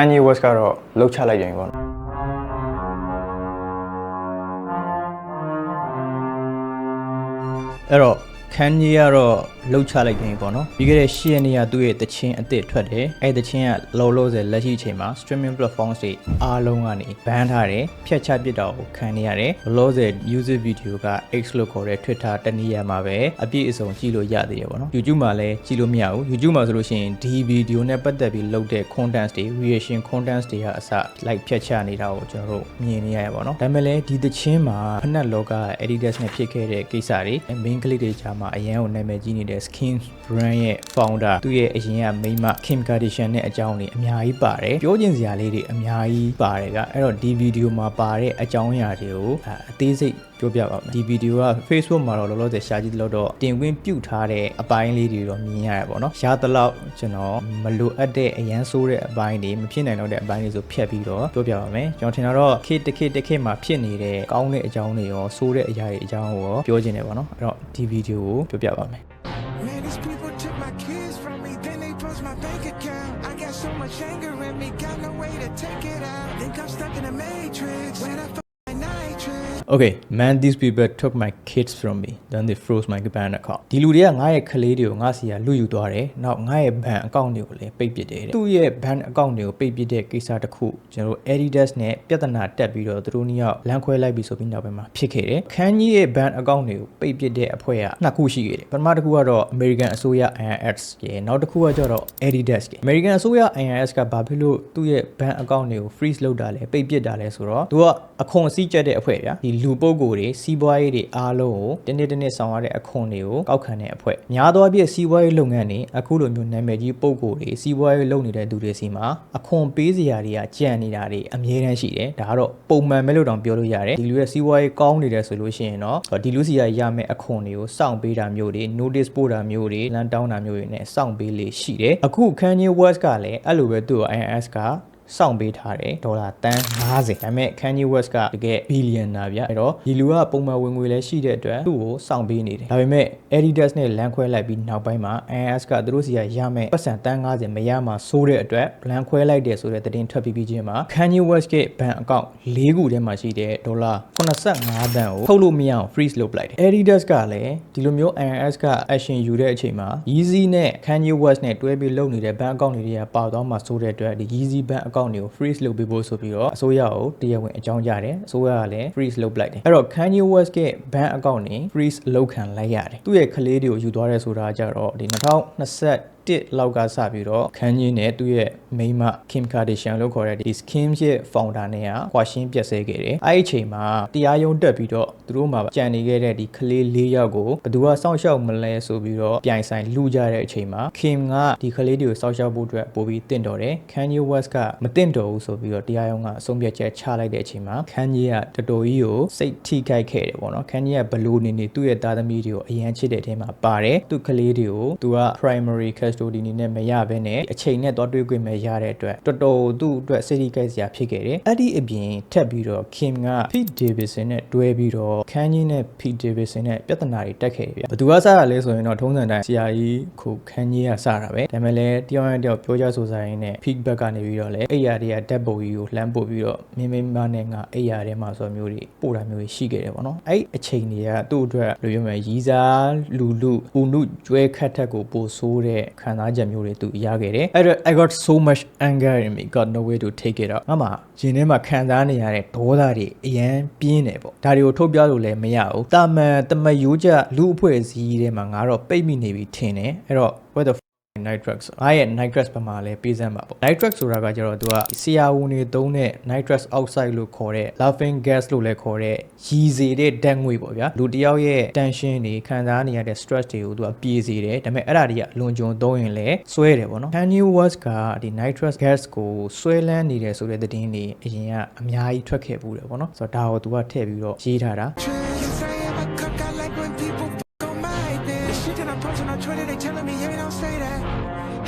Kanye West ကတော့လှုပ်ချလိုက်ရင်ပေါ့နော်အဲ့တော့ ခန်းကြီးကတော့လှုပ်ချလိုက်ပြီပေါ့နော်ပြီးခဲ့တဲ့၈ရက်နေ့ကသူ့ရဲ့တချင်းအစ်စ်ထွက်တယ်အဲ့တချင်းကလောလောဆယ်လက်ရှိအချိန်မှာ streaming platforms တွေအားလုံးကနေ ban ထားတယ်ဖြတ်ချပစ်တာကိုခံနေရတယ်လောလောဆယ် music video က X လို့ခေါ်တဲ့ Twitter တနည်းရမှာပဲအပြည့်အစုံကြည့်လို့ရသေးတယ်ပေါ့နော် YouTube မှာလည်းကြည့်လို့မရဘူး YouTube မှာဆိုလို့ရှိရင်ဒီ video နဲ့ပတ်သက်ပြီးလုပ်တဲ့ content တွေ reaction content တွေကအစ like ဖြတ်ချနေတာကိုကျွန်တော်တို့မြင်နေရရပါတော့ဒါပေမဲ့လည်းဒီတချင်းမှာဖက်နက်လောက editors နဲ့ဖြစ်ခဲ့တဲ့ကိစ္စတွေ main ကလေးတွေကြားမှာအရန်ကိုနာမည်ကြီးနေတဲ့ skin brand ရဲ့ founder သူ့ရဲ့အရင်ကမိန်းမ Kim Kardashian နဲ့အကြောင်းတွေအများကြီးပါတယ်ပြောချင်စရာလေးတွေအများကြီးပါတယ်ကအဲ့တော့ဒီ video မှာပါတဲ့အကြောင်းအရာတွေကိုအအသေးစိတ်ပြောပြပါမယ်ဒီဗီဒီယိုက Facebook မှာတော့လောလောဆယ်ရှာကြည့်လို့တော့တင်ခွင့်ပြုထားတဲ့အပိုင်းလေးတွေတော့မြင်ရရပါတော့။ရှားတလောက်ကျွန်တော်မလိုအပ်တဲ့အရန်ဆိုးတဲ့အပိုင်းတွေမဖြစ်နိုင်တော့တဲ့အပိုင်းတွေဆိုဖြတ်ပြီးတော့ပြောပြပါမယ်။ကျွန်တော်ထင်တာတော့ခေတ်တစ်ခေတ်တစ်ခေတ်မှာဖြစ်နေတဲ့ကောင်းတဲ့အကြောင်းတွေရောဆိုးတဲ့အရာတွေအကြောင်းကိုရောပြောချင်တယ်ပေါ့နော်။အဲ့တော့ဒီဗီဒီယိုကိုပြောပြပါမယ်။ stuck in a matrix. Okay man these people took my kids from me then they froze my bank account ဒီလူတွေကငါ့ရဲ့ကလေးတွေကိုငါစီကလူယူသွားတယ်နောက်ငါ့ရဲ့ bank account တွေကိုလည်းပိတ်ပစ်တယ်တဲ့သူ့ရဲ့ bank account တွေကိုပိတ်ပစ်တဲ့ကိစ္စတစ်ခုကျွန်တော်တို့ Adidas နဲ့ပြဿနာတက်ပြီးတော့သူတို့နှစ်ယောက်လမ်းခွဲလိုက်ပြီးဆိုပြီးနောက်ပိုင်းမှာဖြစ်ခဲ့တယ်ခန်းကြီးရဲ့ bank account တွေကိုပိတ်ပစ်တဲ့အဖွဲ့ကနှစ်ခုရှိခဲ့တယ်ပထမတစ်ခုကတော့ American အစိုးရ IRS ရဲ့နောက်တစ်ခုကကျတော့ Adidas ရဲ့ American အစိုးရ IRS ကဘာဖြစ်လို့သူ့ရဲ့ bank account တွေကို freeze လုပ်တာလဲပိတ်ပစ်တာလဲဆိုတော့သူကအခွန်အစည်းကျက်တဲ့အဖွဲ့ဗျာဒီလူပုဂ္ဂိုလ်တွေစီးပွားရေးတွေအားလုံးကိုတနေ့တနေ့ဆောင်ရတဲ့အခွန်တွေကိုကောက်ခံတဲ့အဖွဲ့များသောအားဖြင့်စီးပွားရေးလုပ်ငန်းတွေအခုလိုမျိုးနာမည်ကြီးပုဂ္ဂိုလ်တွေစီးပွားရေးလုပ်နေတဲ့သူတွေစီမှာအခွန်ပေးစရာတွေကကြံနေတာတွေအများတန်းရှိတယ်ဒါကတော့ပုံမှန်ပဲလို့တောင်ပြောလို့ရတယ်ဒီလူရဲ့စီးပွားရေးကောင်းနေတယ်ဆိုလို့ရှိရင်တော့ဒီလူစီကရမယ့်အခွန်တွေကိုစောင့်ပေးတာမျိုးတွေ notice ပို့တာမျိုးတွေလမ်းတောင်းတာမျိုးတွေနဲ့စောင့်ပေးလေရှိတယ်အခု Kanye West ကလည်းအဲ့လိုပဲသူ့ကို IRS က စောင့်ပေးထားတယ်ဒေါ်လာတန်း90ဒါပေမဲ့ Kanye West ကတကယ်ဘီလီယံနာဗျအဲ့တော့ဒီလူကပုံမှန်ဝင်ငွေလည်းရှိတဲ့အတွက်သူ့ကိုစောင့်ပေးနေတယ်ဒါပေမဲ့ Adidas နဲ့လမ်းခွဲလိုက်ပြီးနောက်ပိုင်းမှာ IS ကသူတို့စီကရမယ်ပတ်စံတန်း90မရမှာစိုးတဲ့အတွက်လမ်းခွဲလိုက်တယ်ဆိုတဲ့သတင်းထွက်ပြီးပြီးချင်းမှာ Kanye West ရဲ့ bank account ၄ခုထဲမှာရှိတဲ့ဒေါ်လာ85တန်းကိုထုတ်လို့မရအောင် freeze လုပ်လိုက်တယ် Adidas ကလည်းဒီလိုမျိုး IS က action ယူတဲ့အချိန်မှာ Yeezy နဲ့ Kanye West နဲ့တွဲပြီးလုပ်နေတဲ့ bank account တွေကပါသွားမှာစိုးတဲ့အတွက်ဒီ Yeezy bank account တွေကို freeze လုပ်ပေးဖို့ဆိုပြီးတော့အစိုးရကိုတရားဝင်အကြောင်းကြားတယ်အစိုးရကလည်း freeze လုပ်လိုက်တယ်အဲ့တော့ Kanye West ရဲ့ bank account တွေ freeze လုပ်ခံလိုက်ရတယ်သူ့ရဲ့ကလေးတွေကိုယူသွားရဲဆိုတာကြတော့ဒီ2020 တစ်လောက်ကစပြီးတော့ခန်းကြီးနဲ့သူ့ရဲ့မိန်းမ Kim Kardashian လို့ခေါ်တဲ့ဒီ Kim ရဲ့ founder နဲ့ကကွာရှင်းပြက်ဆဲခဲ့တယ်။အဲ့ဒီအချိန်မှာတရားရုံးတက်ပြီးတော့သူတို့မှာကြံနေခဲ့တဲ့ဒီကလေး၄ယောက်ကိုဘယ်သူကစောင့်ရှောက်မလဲဆိုပြီးတော့ပြိုင်ဆိုင်လူကြတဲ့အချိန်မှာ Kim ကဒီကလေးတွေကိုစောင့်ရှောက်ဖို့အတွက်ပို့ပြီးတင့်တော်တယ်။ Kanye West ကမတင့်တော်ဘူးဆိုပြီးတော့တရားရုံးကအဆုံးဖြတ်ချက်ချလိုက်တဲ့အချိန်မှာ Kanye ကတော်တော်ကြီးကိုစိတ်ထိခိုက်ခဲ့တယ်ပေါ့နော်။ Kanye ကဘလို့နေနေသူ့ရဲ့သားသမီးတွေကိုအရန်ချစ်တဲ့အထဲမှာပါတယ်။သူ့ကလေးတွေကိုသူက primary custody အနေနဲ့မရဘဲနဲ့အချိန်နဲ့တော့တွေးခွင့်မရတဲ့အတွက်တော်တော်သူ့အတွက်စိတ်ထိခိုက်စရာဖြစ်ခဲ့တယ်။အဲ့ဒီအပြင်ထပ်ပြီးတော့ Kim က Pete Davidson နဲ့တွဲပြီးတော့ Kanye နဲ့ Pete Davidson နဲ့ပြဿနာတွေတက်ခဲ့တယ်ဗျ။ဘသူကစတာလဲဆိုရင်တော့ထုံးစံတိုင်းဆရာကြီးခု Kanye ကစတာပဲ။ဒါပေမဲ့လည်းတယောက်နဲ့တယောက်ပြောကြဆိုစားရင်းနဲ့ Pete ဘက်ကနေပြီးတော့လည်းအဲ့ရတွေကဓာတ်ပုံကြီးကိုလှမ်းပို့ပြီးတော့မင်းမင်းမနဲ့ငါအဲ့ရထဲမှာဆိုမျိုးတွေပို့တာမျိုးတွေရှိခဲ့တယ်ပေါ့နော်။အဲ့အချိန်တွေကသူ့အတွက်ဘယ်လိုပြောမလဲရီးစားလူလူဦးနုကျွဲခတ်ထက်ကိုပိုဆိုးတဲ့ခံစားချက်မျိုးတွေသူရခဲ့တယ်အဲ့တော့ I got so much anger in me got no way to take it out ငါမှရင်ထဲမှာခံစားနေရတဲ့ဒေါသတွေအရန်ပြင်းတယ်ပေါ့ဒါတွေကိုထုတ်ပြလို့လည်းမရဘူးတာမန်တမယိုးကြလူအဖွဲ့အစည်းထဲမှာငါတော့ပိတ်မိနေပြီထင်တယ်အဲ့တော့ what the night drugs အားရဲ့ night drugs ပမာလဲပေးစမ်းပါပေါ့ night drugs ဆိုတာကကျတော့သူကဆရာဝန်တွေသုံးတဲ့ night drugs oxide လို့ခေါ်တဲ့ laughing gas လို့လည်းခေါ်တဲ့ရည်စေတဲ့ဓာတ်ငွေပေါ့ဗျာလူတစ်ယောက်ရဲ့ tension တွေခံစားနေရတဲ့ stress တွေကိုသူကပြေစေတယ်ဒါပေမဲ့အဲ့ဒါတွေကအလွန်ကျွံသုံးရင်လည်းဆွဲတယ်ပေါ့နော် Kanye West ကဒီ nitrous gas ကိုဆွဲလန်းနေတယ်ဆိုတဲ့သတင်းတွေအရင်ကအများကြီးထွက်ခဲ့ပူတယ်ပေါ့နော်ဆိုတော့ဒါကိုသူကထည့်ပြီးတော့ရေးထားတာ The shit that I'm posting on Twitter, they telling me, hey, don't say that.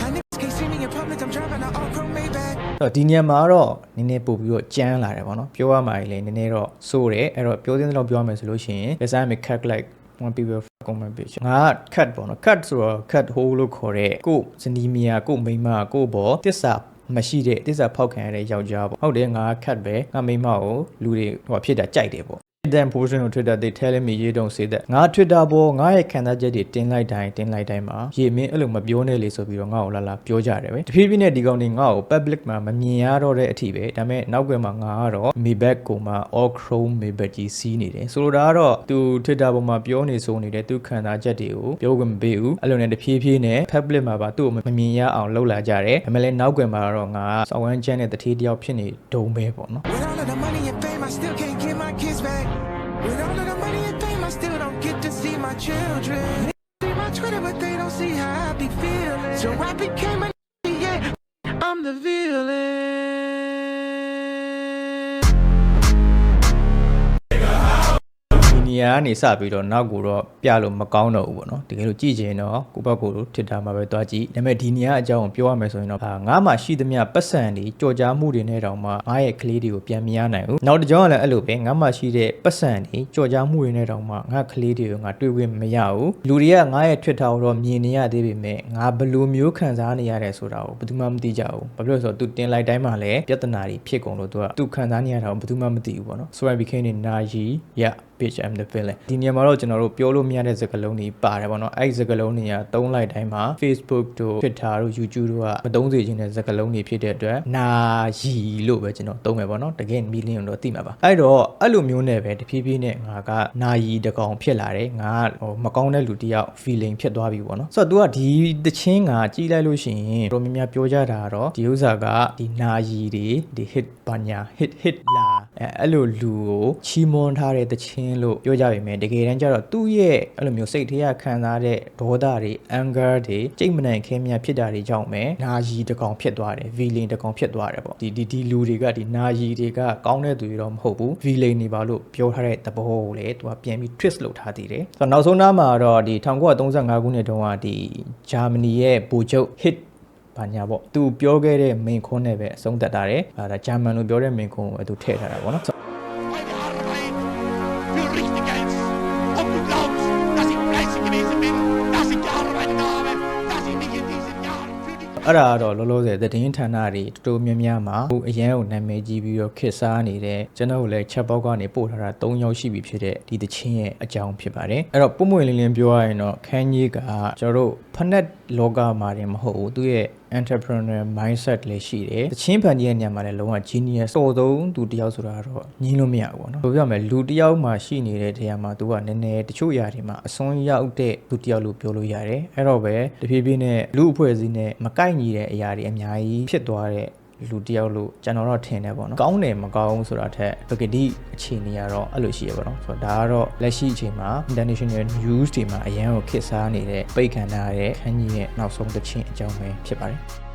How niggas can't see me in public, I'm driving an all chrome Maybach. အဲ့တော့ဒီနေရာမှာတော့နည်းနည်းပို့ပြီးတော့ကြမ်းလာတယ်ပေါ့နော်ပြောရမှာလေနည်းနည်းတော့စိုးတယ်အဲ့တော့ပြောသင်းတဲ့လောက်ပြောရမယ်ဆိုလို့ရှိရင် let's say I'm a cut like one people fuck on my bitch ငါက cut ပေါ့နော် cut ဆိုတော့ cut hole လို့ခေါ်တဲ့ကိုဇနီးမယားကိုမိန်းမကိုဘောတစ္ဆာမရှိတဲ့တစ္ဆာဖောက်ခံရတဲ့ယောက်ျားပေါ့ဟုတ်တယ်ငါခတ်ပဲငါမိန်းမကိုလူတွေဟိုဖြစ်တာကြိုက်တယ်ပေါ့ then portion of Twitter they telling me you don't say that ငါ Twitter ပေါ်ငါရဲ့ခံစားချက်တွေတင်လိုက်တိုင်းတင်လိုက်တိုင်းမှာရေမင်းအဲ့လိုမပြောနဲ့လေဆိုပြီးတော့ငါ့ကိုလာလာပြောကြတယ်ပဲတဖြည်းဖြည်းနဲ့ဒီကောင်တွေငါ့ကို public မှာမမြင်ရတော့တဲ့အထိပဲဒါပေမဲ့နောက်ကွယ်မှာငါကတော့ Maybach ကိုမှ all chrome Maybach ကြီးစီးနေတယ်ဆိုလိုတာကတော့သူ Twitter ပေါ်မှာပြောနေဆိုနေတဲ့သူခံစားချက်တွေကိုပြောခွင့်မပေးဘူးအဲ့လိုနဲ့တဖြည်းဖြည်းနဲ့ public မှာပါသူ့ကိုမမြင်ရအောင်လှုပ်လာကြတယ်ဒါပေမဲ့လည်းနောက်ကွယ်မှာတော့ငါစောင်းဝမ်းချမ်းတဲ့တတိတယောက်ဖြစ်နေဒုံပဲပေါ့နော် So I became a yeah, I'm the villain. ဒီနေရာကနေစပြီးတော့နောက်ကိုတော့ပြလို့မကောင်းတော့ဘူးပေါ့နော်တကယ်လို့ကြည့်ချင်တော့ကိုယ့်ဘက်ကိုထစ်တာမှာပဲတွားကြည့်ဒါပေမဲ့ဒီနေရာအကြောင်းကိုပြောရမယ်ဆိုရင်တော့ဟာငါမှရှိသမျှပတ်စံတွေကြော်ကြားမှုတွေနဲ့တောင်မှငါရဲ့ကလေးတွေကိုပြန်မရနိုင်ဘူးနောက်တစ်ကြောင်းကလည်းအဲ့လိုပဲငါမှရှိတဲ့ပတ်စံတွေကြော်ကြားမှုတွေနဲ့တောင်မှငါကလေးတွေကိုငါတွေ့ခွင့်မရဘူးလူတွေကငါရဲ့ Twitter ကိုတော့မြင်နေရသေးပေမဲ့ငါဘယ်လိုမျိုးခံစားနေရတယ်ဆိုတာကိုဘယ်သူမှမသိကြဘူးဘာဖြစ်လို့လဲဆိုတော့ तू တင်လိုက်တိုင်းမှာလည်းပြဿနာတွေဖြစ်ကုန်လို့ तू က तू ခံစားနေရတာကိုဘယ်သူမှမသိဘူးပေါ့နော် so I became a naji yeah bitch I'm the villain ဒီနေရာမှာတော့ကျွန်တော်တို့ပြောလို့မရတဲ့စကားလုံးတွေပါတယ်ပေါ့နော်အဲ့ဒီစကားလုံးတွေကတုံးလိုက်တိုင်းမှာ Facebook တို့ Twitter တို့ YouTube တို့ကမတုံးစေချင်တဲ့စကားလုံးတွေဖြစ်တဲ့အတွက်နာရီလို့ပဲကျွန်တော်သုံးမယ်ပေါ့နော်တကယ် million တော့သိမှာပါအဲ့တော့အဲ့လိုမျိုးနဲ့ပဲတဖြည်းဖြည်းနဲ့ငါကနာရီတကောင်ဖြစ်လာတယ်ငါကဟိုမကောင်းတဲ့လူတစ်ယောက် feeling ဖြစ်သွားပြီပေါ့နော်ဆိုတော့ तू ကဒီတချင်းကကြီးလိုက်လို့ရှိရင်တို့များများပြောကြတာကတော့ဒီဥစ္စာကဒီနာရီတွေဒီ hit ဘာညာ hit hit လာအဲအဲ့လိုလူကိုချီးမွမ်းထားတဲ့တချင်းလို့ပြောကြပါမယ်တကယ်တမ်းကျတော့သူ့ရဲ့အဲ့လိုမျိုးစိတ်ထဲကခံစားတဲ့ဒေါသတွေ anger တွေစိတ်မနိုင်ခဲမြဖြစ်တာတွေကြောင့်ပဲနာရီတစ်ကောင်ဖြစ်သွားတယ် villain တစ်ကောင်ဖြစ်သွားတယ်ပေါ့ဒီဒီဒီလူတွေကဒီနာရီတွေကကောင်းတဲ့သူတွေတော့မဟုတ်ဘူး villain တွေပါလို့ပြောထားတဲ့သဘောကိုလည်းသူကပြန်ပြီး twist လုပ်ထားသေးတယ်ဆိုတော့နောက်ဆုံးနားမှာတော့ဒီ1935ခုနှစ်တုန်းကဒီဂျာမနီရဲ့ဗိုလ်ချုပ် hit ဘာညာပေါ့သူပြောခဲ့တဲ့မိန်ခွန်းနဲ့ပဲအဆုံးသတ်တာတယ်အဲဒါဂျာမန်လိုပြောတဲ့မိန်ခွန်းကိုသူထည့်ထားတာပေါ့နော် အဲ့ဒါကတော့လောလောဆယ်သတင်းဌာနတွေတော်တော်များများမှာဟိုအရန်ကိုနာမည်ကြီးပြီးတော့ခစ်စားနေတဲ့ကျွန်တော်တို့လည်းချက်ပေါက်ကနေပို့ထားတာ၃ယောက်ရှိပြီဖြစ်တဲ့ဒီတချင်းရဲ့အကြောင်းဖြစ်ပါတယ်အဲ့တော့ပုံမှန်လင်းလင်းပြောရရင်တော့ခန်းကြီးကကျွန်တော်တို့ဖက်နက်လောကမှာတင်မဟုတ်ဘူးသူရဲ့ entrepreneur mindset လည်းရှိတယ်။တချင်းဖန်ကြီးရဲ့ညမှာလည်းလုံးဝ genius တော်ဆုံးသူတယောက်ဆိုတာကတော့ညင်းလို့မရဘူးပေါ့နော်။ပြောပြမယ်လူတယောက်မှာရှိနေတဲ့နေရာမှာသူကနည်းနည်းတချို့ຢာတွေမှာအစွန်းရောက်တဲ့သူတယောက်လို့ပြောလို့ရတယ်။အဲ့တော့ပဲတဖြည်းဖြည်းနဲ့လူအဖွဲ့အစည်းနဲ့မကိုက်ညီတဲ့အရာတွေအများကြီးဖြစ်သွားတဲ့ လူတယောက်လို့ကျွန်တော်တော့ထင်တယ်ပေါ့နော်ကောင်းတယ်မကောင်းဆိုတာထက်ပကတိအခြေအနေကတော့အဲ့လိုရှိရပါတော့ဆိုတော့ဒါကတော့လက်ရှိအချိန်မှာ international news တွေမှာအရန်ကိုခစ်စားနေတဲ့ပိတ်ခံထားရတဲ့ခန်းကြီးရဲ့နောက်ဆုံးသချင်းအကြောင်းပဲဖြစ်ပါတယ်